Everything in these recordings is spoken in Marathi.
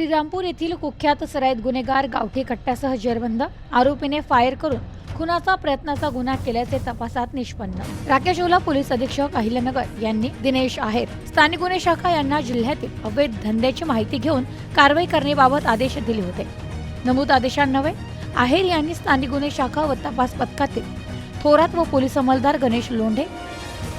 श्रीरामपूर येथील कुख्यात सराईत गुन्हेगार गावठी कट्ट्यासह जेरबंद आरोपीने फायर करून खुनाचा प्रयत्नाचा गुन्हा केल्याचे तपासात निष्पन्न. राकेश ओला पोलीस अधीक्षक अहिल्यानगर यांनी दिनेश आहेर. स्थानिक गुन्हे शाखा यांना जिल्ह्यातील अवैध धंद्याची माहिती घेऊन कारवाई करण्याबाबत आदेश दिले होते. नमूद आदेशांनवे आहेर यांनी स्थानिक गुन्हे शाखा व तपास पथकातील थोरात व पोलीस अंमलदार गणेश लोंढे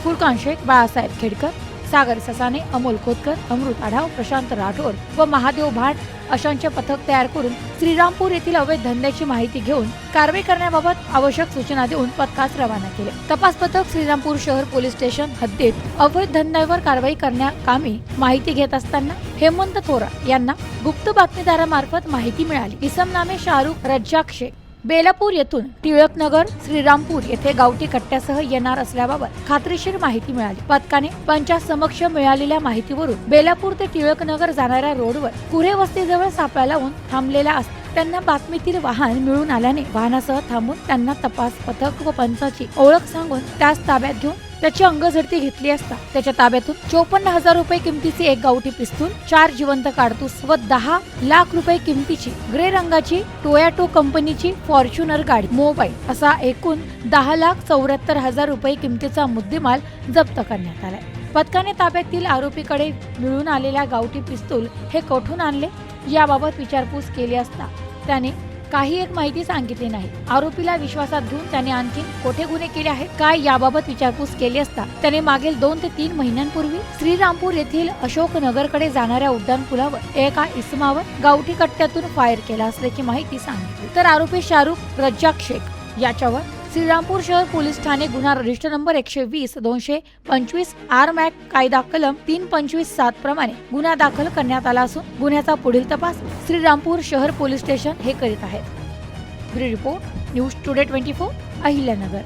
फुलकान शेख बाळासाहेब खेडकर सागर ससाने अमोल खोतकर अमृत आढाव प्रशांत राठोड व महादेव भाट अशांचे पथक तयार करून श्रीरामपूर येथील अवैध धंद्याची माहिती घेऊन कारवाई करण्याबाबत आवश्यक सूचना देऊन पथकास रवाना केले. तपास पथक श्रीरामपूर शहर पोलीस स्टेशन हद्दीत अवैध धंद्यावर कारवाई करण्याकामी माहिती घेत असताना हेमंत थोरा यांना गुप्त बातमीदारामार्फत माहिती मिळाली. इसम नामे शाहरुख रज्जाक शेख. बेलापूर येथून टिळकनगर श्रीरामपूर येथे गावठी कट्ट्यासह येणार असल्याबाबत खात्रीशीर माहिती मिळाली. पथकाने पंचा समक्ष मिळालेल्या माहितीवरून बेलापूर ते टिळकनगर जाणाऱ्या रोडवर कुरे वस्तीजवळ सापळा लावून थांबलेला अस त्यांना बातमीतील वाहन मिळून आल्याने वाहनासह थांबून त्यांना तपास पथक व पंचाची ओळख सांगून त्यास ताब्यात घेऊन त्याची अंगझडती घेतली असता त्याच्या ताब्यातून चोपन्न हजार रुपये किमतीची एक गावठी पिस्तूल चार जिवंत काडतूस व दहा लाख रुपये किमतीची ग्रे रंगाची टोयाटो कंपनीची फॉर्च्युनर गाडी मोबाईल असा एकूण दहा लाख चौऱ्याहत्तर हजार रुपये किमतीचा मुद्देमाल जप्त करण्यात आलाय. पथकाने ताब्यातील आरोपीकडे मिळून आलेल्या गावठी पिस्तूल हे कोठून आणले? याबाबत विचारपूस केली असता त्याने काही एक माहिती सांगितली नाही. आरोपीला विश्वासात घेऊन त्याने आणखी कोठे गुन्हे केले आहेत? काय याबाबत विचारपूस केली असता? त्याने मागील दोन ते तीन महिन्यांपूर्वी श्रीरामपूर येथील अशोकनगरकडे जाणाऱ्या उड्डाणपुलावर एका इसमावर गावठी कट्ट्यातून फायर केला असल्याची माहिती सांगितली. तर आरोपी शाहरुख रज्जाक शेख याच्यावर श्रीरामपूर शहर पोलीस ठाणे गुन्हा रजिस्टर नंबर एकशे वीस दोनशे पंचवीस आर मॅक कायदा कलम तीन पंचवीस सात प्रमाणे गुन्हा दाखल करण्यात आला असून गुन्ह्याचा पुढील तपास श्रीरामपूर शहर पोलीस स्टेशन हे करीत आहेत. Report news today twenty four Ahilyanagar.